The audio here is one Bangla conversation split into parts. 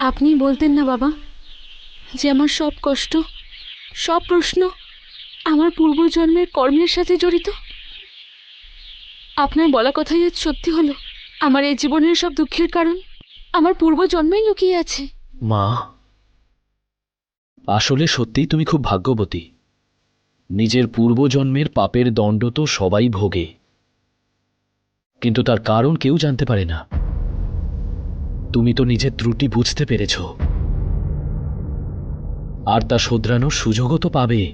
আপনি বলতেন না বাবা যে আমার সব কষ্ট, সব প্রশ্ন আমার পূর্বজন্মের কর্মের সাথে জড়িত। আপনার বলা কথাই আজ সত্যি হলো। আমার এই জীবনের সব দুঃখের কারণ আমার পূর্বজন্মেই লুকিয়ে আছে। মা, আসলে সত্যিই তুমি খুব ভাগ্যবতী। নিজের পূর্বজন্মের পাপের দণ্ড তো সবাই ভোগে। কিন্তু তার কারণ কেউ জানতে পারে না। তুমি তো নিজের ত্রুটি বুঝতে পেরেছ। আর তা শোধরানোর সুযোগও তো পাবে।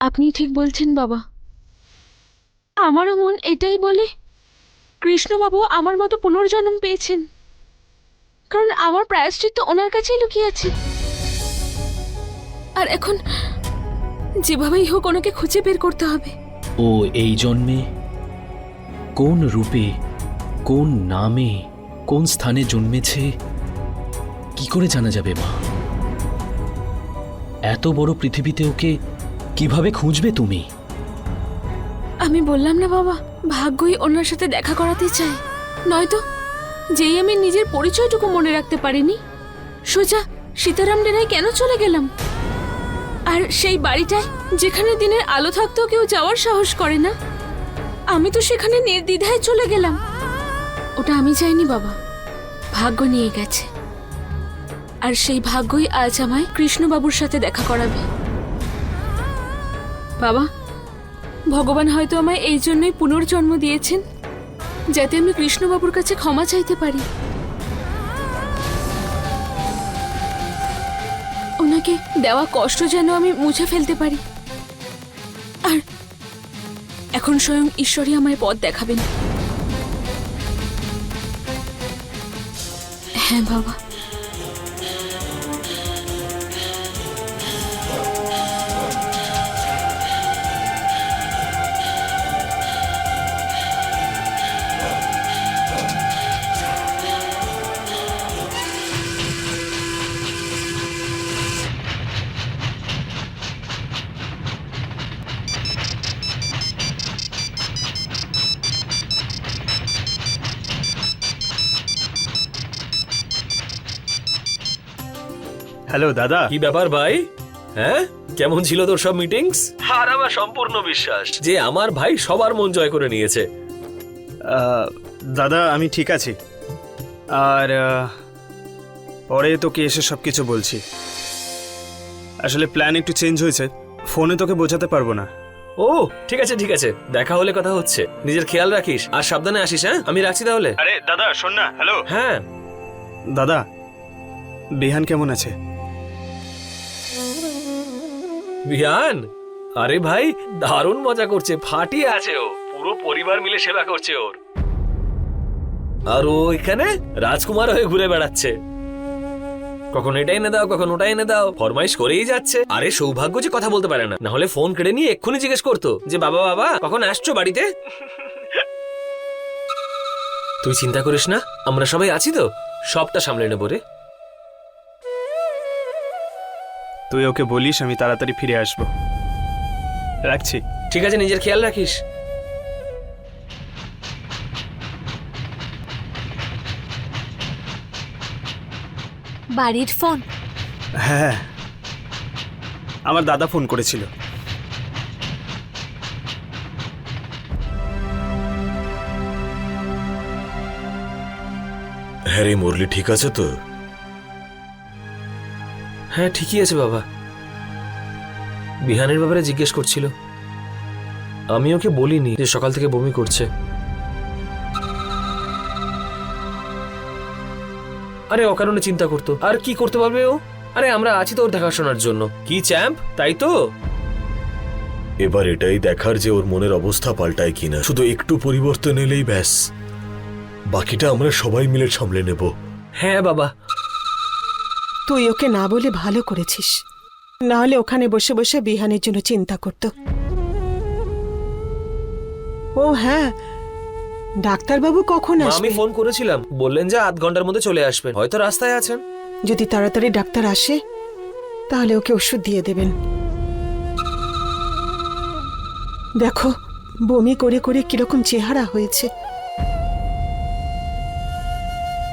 আপনি ঠিক বলছেন, বাবা। আমারও মন এটাই বলে। কৃষ্ণবাবু আমার মতো পুনর্জন্ম পেয়েছেন। কারণ আমার প্রায়শ্চিত্ত ওনার কাছেই লুকিয়ে আছে। আর এখন যেভাবেই হোক ওনাকে খুঁজে বের করতে হবে। ও এই জন্মে কোন রূপে কোন নামে কোন স্থানে জন্মেছে কি করে জানা যাবে মা? এত বড় পৃথিবীতে ওকে কীভাবে খুঁজবে তুমি? আমি বললাম না বাবা ভাগ্যই ওনার সাথে দেখা করাতে চাই নয়তো যেই আমি নিজের পরিচয়টুকু মনে রাখতে পারিনি। সোজা সীতারাম ডেরায় কেন চলে গেলাম? আর সেই বাড়িটায় যেখানে দিনের আলো থাকতেও কেউ যাওয়ার সাহস করে না? আমি তো সেখানে নির্দ্বিধায় চলে গেলাম। ওটা আমি চাইনি বাবা। ভাগ্য নিয়ে গেছে। আর সেই ভাগ্যই আজ আমায় কৃষ্ণবাবুর সাথে দেখা করাবে। বাবা, ভগবান হয়তো আমায় এই জন্যই পুনর্জন্ম দিয়েছেন, যাতে আমি কৃষ্ণবাবুর কাছে ক্ষমা চাইতে পারি। ওনাকে দেওয়া কষ্ট যেন আমি মুছে ফেলতে পারি। আর এখন স্বয়ং ঈশ্বরই আমায় পথ দেখাবেন। হ্যাঁ বাবা। হ্যালো দাদা। কি ব্যাপার ভাই? হ্যাঁ? কেমন ছিল তোর সব মিটিংস আর আমার সম্পূর্ণ বিশ্বাস। যে আমার ভাই সবার মন জয় করে নিয়েছে। আহ, দাদা আমি ঠিক আছি। আর আহ, পরে তোকে এসে সব কিছু বলছি। আসলে প্ল্যান একটু চেঞ্জ হয়েছে। ফোনে তোকে বোঝাতে পারব না। ও ঠিক আছে ঠিক আছে। দেখা হলে কথা হচ্ছে। নিজের খেয়াল রাখিস। আর সাবধানে আসিস হ্যাঁ? আমি রাখছি তাহলে। আরে দাদা শোন না। হ্যালো। হ্যাঁ। দাদা বিহান কেমন আছে? বিহান, আরে ভাই, দারুণ মজা করছে, ফাটিয়ে আছে ও। পুরো পরিবার মিলে সেবা করছে ওর। আর ও এখানে রাজকুমার হয়ে ঘুরে বেড়াচ্ছে। কখন এটা এনে দাও, কখন ওটা এনে দাও, ফরমাইশ করেই যাচ্ছে। আরে, সৌভাগ্য যে কথা বলতে পারে না। না হলে ফোন কেড়ে নিয়ে এক্ষুনি জিজ্ঞেস করতো যে, বাবা বাবা, কখন আসছো বাড়িতে? তুই চিন্তা করিস না, আমরা সবাই আছি তো। সবটা সামলে নেব রে। তুই ওকে বলিস আমি তাড়াতাড়ি ফিরে আসব। রাখছি। ঠিক আছে নিজের খেয়াল রাখিস। বাড়ির ফোন? হ্যাঁ। আমার দাদা ফোন করেছিল। হ্যাঁ রে মুরলি ঠিক আছে তো? হ্যাঁ ঠিকই আছে বাবা। বিহানের ব্যাপারে জিজ্ঞেস করছিল আমি ওকে বলিনি যে সকাল থেকে বমি করছে। আরে অকারণে চিন্তা করতো। আর কি করতে পারবে ও? আরে আমরা আছি তো ওর দেখাশোনার জন্য। কি চ্যাম্প? তাই তো? এবার এটাই দেখার যে ওর মনের অবস্থা পাল্টায় কিনা। শুধু একটু পরিবর্তন এলেই ব্যাস। বাকিটা আমরা সবাই মিলে সামলে নেব। হ্যাঁ বাবা। তুই ওকে না বলে ভালো করেছিস। না হলে ওখানে বসে বসে বিহানের জন্য চিন্তা করত। ও হ্যাঁ ডাক্তারবাবু কখন আমি আসবে? ফোন করেছিলাম। বললেন যে আধ ঘণ্টার মধ্যে চলে আসবেন। হয়তো রাস্তায় আছেন। যদি তাড়াতাড়ি ডাক্তার আসে তাহলে ওকে ওষুধ দিয়ে দেবেন। দেখো বমি করে করে কীরকম চেহারা হয়েছে।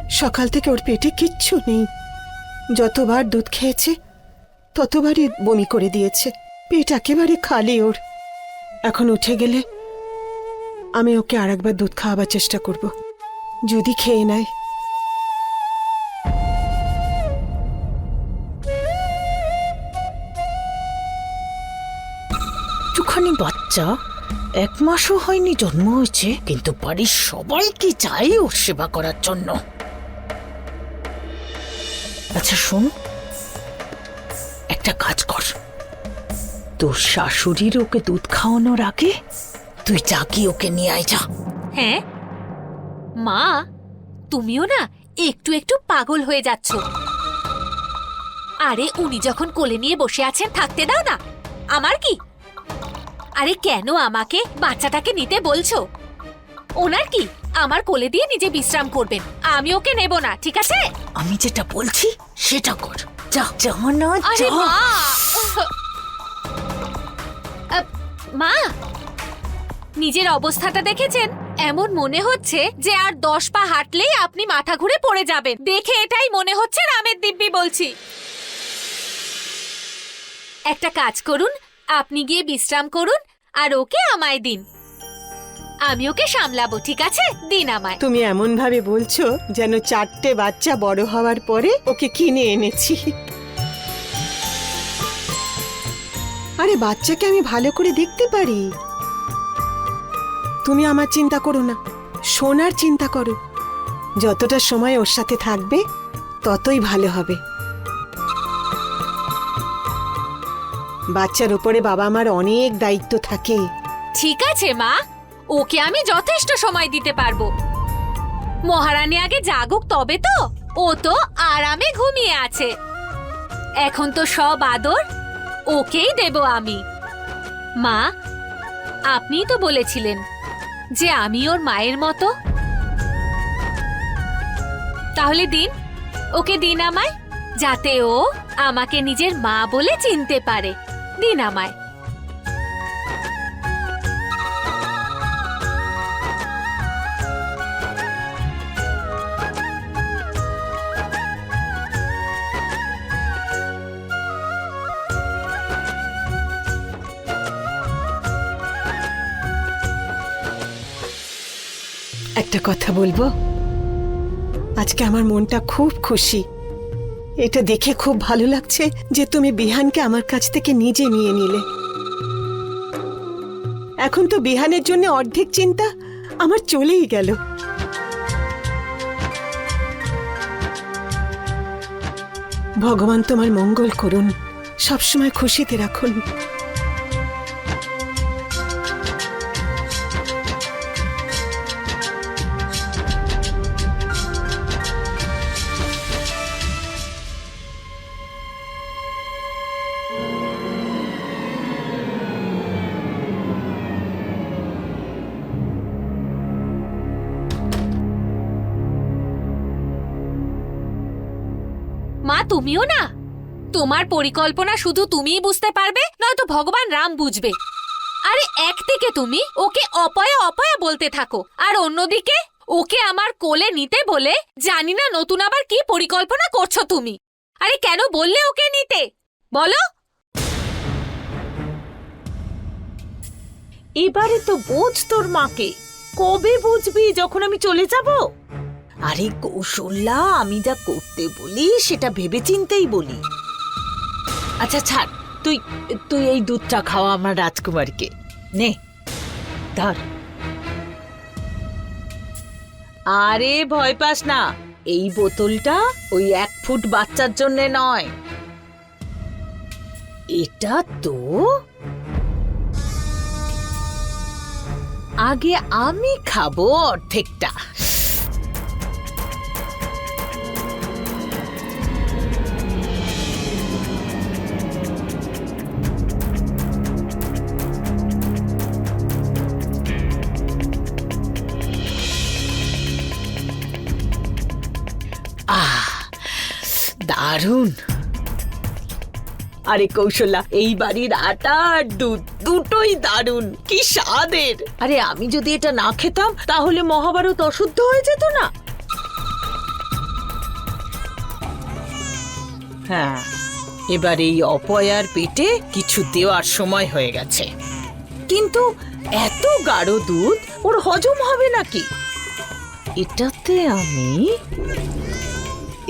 সকাল থেকে ওর পেটে কিচ্ছু নেই। যতবার দুধ খেয়েছে, ততবারই বমি করে দিয়েছে। পেট একেবারে খালি ওর। এখন উঠে গেলে আমি ওকে আর একবার দুধ খাওয়াবার চেষ্টা করব, যদি খেয়ে নেয়। একটুখানি বাচ্চা, এক মাসও হয়নি জন্ম হয়েছে, কিন্তু বাড়ির সবাই কি চাই ওর সেবা করার জন্য। আচ্ছা শোন। একটা কাজ কর। তোর শাশুড়ির ওকে দুধ খাওয়ানোর আগে তুই যা কি ওকে নিয়ে আয়, যা। হ্যাঁ? মা, তুমিও না একটু একটু পাগল হয়ে যাচ্ছ। আরে, উনি যখন কোলে নিয়ে বসে আছেন, থাকতে দাও না। আমার কি? আরে, কেন আমাকে বাচ্চাটাকে নিতে বলছো? ওনার কি? আমার কোলে দিয়ে নিজে বিশ্রাম করবেন। আমি ওকে নেব না ঠিক আছে? আমি যেটা বলছি সেটা কর। যা যা। না আরে যা। মা! আহ, মা! নিজের অবস্থাটা দেখেছেন? এমন মনে হচ্ছে যে আর দশ পা হাঁটলেই আপনি মাথা ঘুরে পড়ে যাবেন। দেখে এটাই মনে হচ্ছে রামের দিব্যি বলছি। একটা কাজ করুন আপনি গিয়ে বিশ্রাম করুন আর ওকে আমায় দিন। আমি ওকে সামলাবো ঠিক আছে? দিন আমায়। তুমি এমন ভাবে বলছো যেন চারটে বাচ্চা বড় হওয়ার পরে ওকে কিনে এনেছি। আরে বাচ্চাকে আমি ভালো করে দেখতে পারি। তুমি আমার চিন্তা করো না সোনার চিন্তা করো। যতটা সময় ওর সাথে থাকবে ততই ভালো হবে। বাচ্চার উপরে বাবা মার অনেক দায়িত্ব থাকে। ঠিক আছে মা। ওকে আমি যথেষ্ট সময় দিতে পারব। মহারানী আগে জাগুক তবে তো। ও তো আরামে ঘুমিয়ে আছে। এখন তো সব আদর, ওকেই দেব আমি। মা, আপনিই তো বলেছিলেন যে আমি ওর মায়ের মতো। তাহলে দিন, ওকে দিন আমায়, যাতে ও আমাকে নিজের মা বলে চিনতে পারে। দিন আমায়। একটা কথা বলব? আজকে আমার মনটা খুব খুশি। এটা দেখে খুব ভালো লাগছে যে তুমি বিহানকে আমার কাছ থেকে নিজে নিয়ে নিলে। এখন তো বিহানের জন্য অর্ধেক চিন্তা আমার চলেই গেল। ভগবান তোমার মঙ্গল করুন, সবসময় খুশিতে রাখুন। তুমিও না। তোমার পরিকল্পনা শুধু তুমিই বুঝতে পারবে, নয়তো ভগবান রাম বুঝবে। আরে একদিকে তুমি ওকে অপয়া অপয়া বলতে থাকো, আর অন্যদিকে ওকে আমার কোলে নিতে বলে জানি না নতুন আবার কি পরিকল্পনা করছ তুমি। আরে কেন বললে ওকে নিতে? বলো। এবারে তো বোঝ তোর মাকে। কবে বুঝবি যখন আমি চলে যাব? আরে কৌশল্যা, আমি যা করতে বলি সেটা ভেবে চিন্তেই বলি। আচ্ছা ছাড়, তুই তুই এই দুধটা খাওয়া আমার রাজকুমারকে। নে, ধর। আরে ভয় পাস না, এই বোতলটা ওই এক ফুট বাচ্চার জন্য নয়। এটা তো আগে আমি খাব অর্ধেকটা। দারুণ। আরে কৌশলা, এই বাড়ির আটা আর দুধ দুটোই দারুণ। কি স্বাদের। আরে আমি যদি এটা না খেতাম, তাহলে মহাভারত অশুদ্ধ হয়ে যেত না। হ্যাঁ এবার এই অপয়ার পেটে কিছু দেওয়ার সময় হয়ে গেছে। কিন্তু এত গাঢ় দুধ, ওর হজম হবে নাকি? এটাতে আমি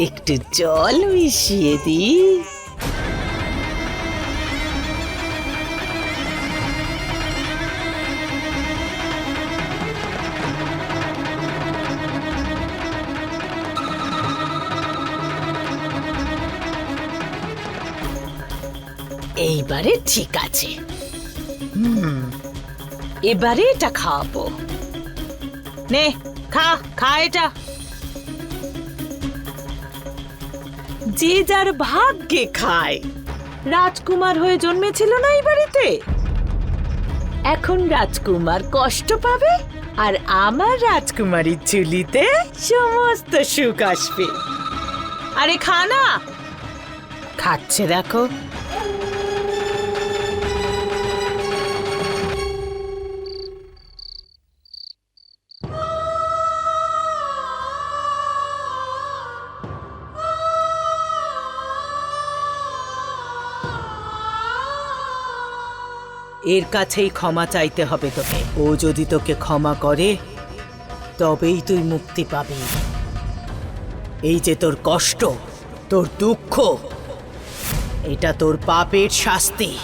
একটু জল মিশিয়ে দিই। এইবারে ঠিক আছে। হুম, এবারে এটা খাওয়াবো। নে, খা খা এটা। যে যার ভাগ্যে খায়। রাজকুমার হয়ে জন্মেছিল না এই বাড়িতে? এখন রাজকুমার কষ্ট পাবে আর আমার রাজকুমারীর চুলিতে সমস্ত সুখ আসবে। আরে খানা! খাচ্ছে, দেখো। এর কাছেই ক্ষমা চাইতে হবে তোকে। ও যদি তোকে ক্ষমা করে, তবেই তুই মুক্তি পাবি। এই যে তোর কষ্ট, তোর দুঃখ, এটা তোর পাপের শাস্তি।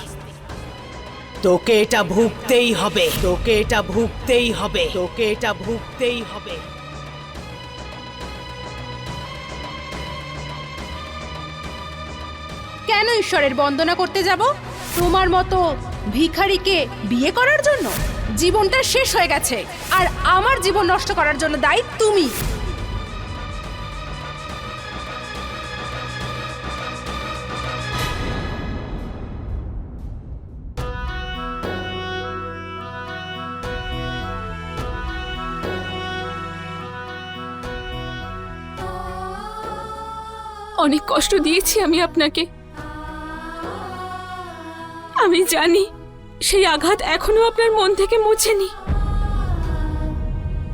তোকে এটা ভুগতেই হবে, তোকে এটা ভুগতেই হবে, তোকে এটা ভুগতেই হবে। কেন ঈশ্বরের বন্দনা করতে যাব? তোমার মতো ভিখারিকে বিয়ে করার জন্য? জীবনটা শেষ হয়ে গেছে। আর আমার জীবন নষ্ট করার জন্য দায়ী তুমি। অনেক কষ্ট দিয়েছি আমি আপনাকে। আমি জানি সেই আঘাত এখনও আপনার মন থেকে মুছেনি।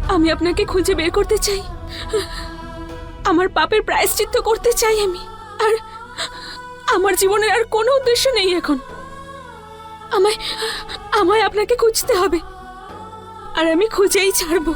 আমি আপনাকে খুঁজে বের করতে চাই। আমার পাপের প্রায়শ্চিত্ত করতে চাই আমি। আর আমার জীবনের আর কোনো উদ্দেশ্য নেই এখন। আমায় আমায় আপনাকে খুঁজতে হবে। আর আমি খুঁজেই ছাড়বো।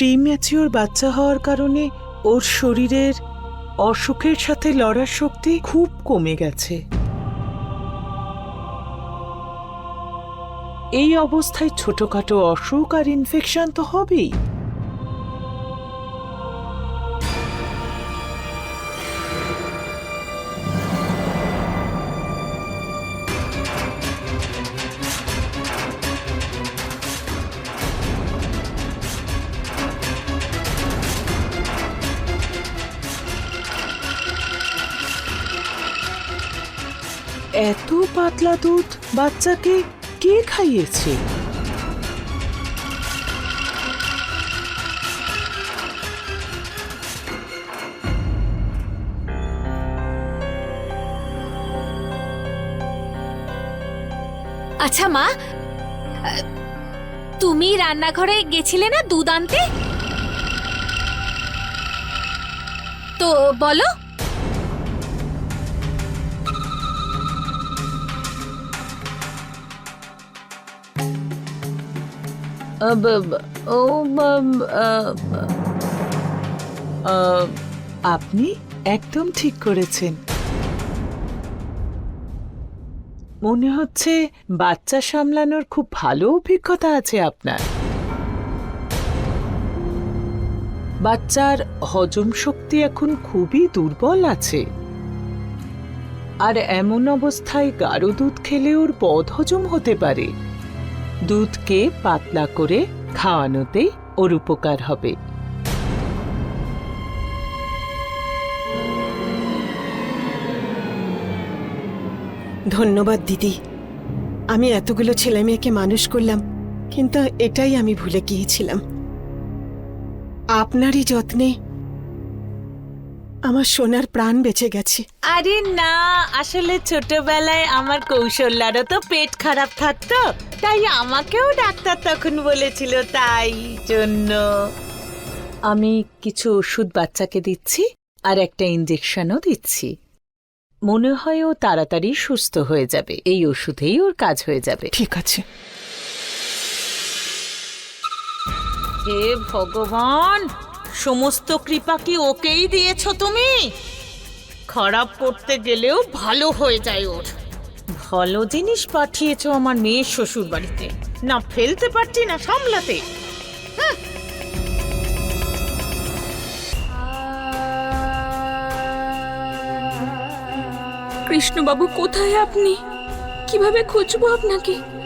প্রিম্যাচিওর বাচ্চা হওয়ার কারণে ওর শরীরের অসুখের সাথে লড়ার শক্তি খুব কমে গেছে। এই অবস্থায় ছোটখাটো অসুখ আর ইনফেকশন তো হবেই। এত পাতলা দুধ বাচ্চাকে কে খাইয়েছে? আচ্ছা মা তুমি রান্নাঘরে গেছিলে না দুধ আনতে? তো বলো। ও আপনি একদম ঠিক করেছেন। মনে হচ্ছে বাচ্চা সামলানোর খুব ভালো অভিজ্ঞতা আছে আপনার। বাচ্চার হজম শক্তি এখন খুবই দুর্বল আছে। আর এমন অবস্থায় গাঢ় দুধ খেলে ওর বদহজম হতে পারে। দুধকে পাতলা করে খাওয়ানোতেই ওর উপকার হবে। ধন্যবাদ দিদি। আমি এতগুলো ছেলে মেয়েকে মানুষ করলাম কিন্তু এটাই আমি ভুলে গিয়েছিলাম। আপনারই যত্নে আমার সোনার প্রাণ বেঁচে গেছে। আরে না আসলে ছোটবেলায় আমার কৌশল্যারও তো পেট খারাপ থাকতো। তাই আমাকেও ডাক্তার তখন বলেছিল তাই জন্য। আমি কিছু ওষুধ বাচ্চাকে দিচ্ছি আর একটা ইঞ্জেকশনও দিচ্ছি। মনে হয় ও তাড়াতাড়ি সুস্থ হয়ে যাবে। এই ওষুধেই ওর কাজ হয়ে যাবে। ঠিক আছে। হে ভগবান সমস্ত কৃপা কি ওকেই দিয়েছ তুমি? খারাপ করতে গেলেও ভালো হয়ে যায় ওর। ভালো জিনিস পাঠিয়েছ আমার মেয়ের শ্বশুর বাড়িতে না ফেলতে পারছি, না সামলাতে। কৃষ্ণবাবু, কোথায় আপনি? কীভাবে খুঁজবো আপনাকে?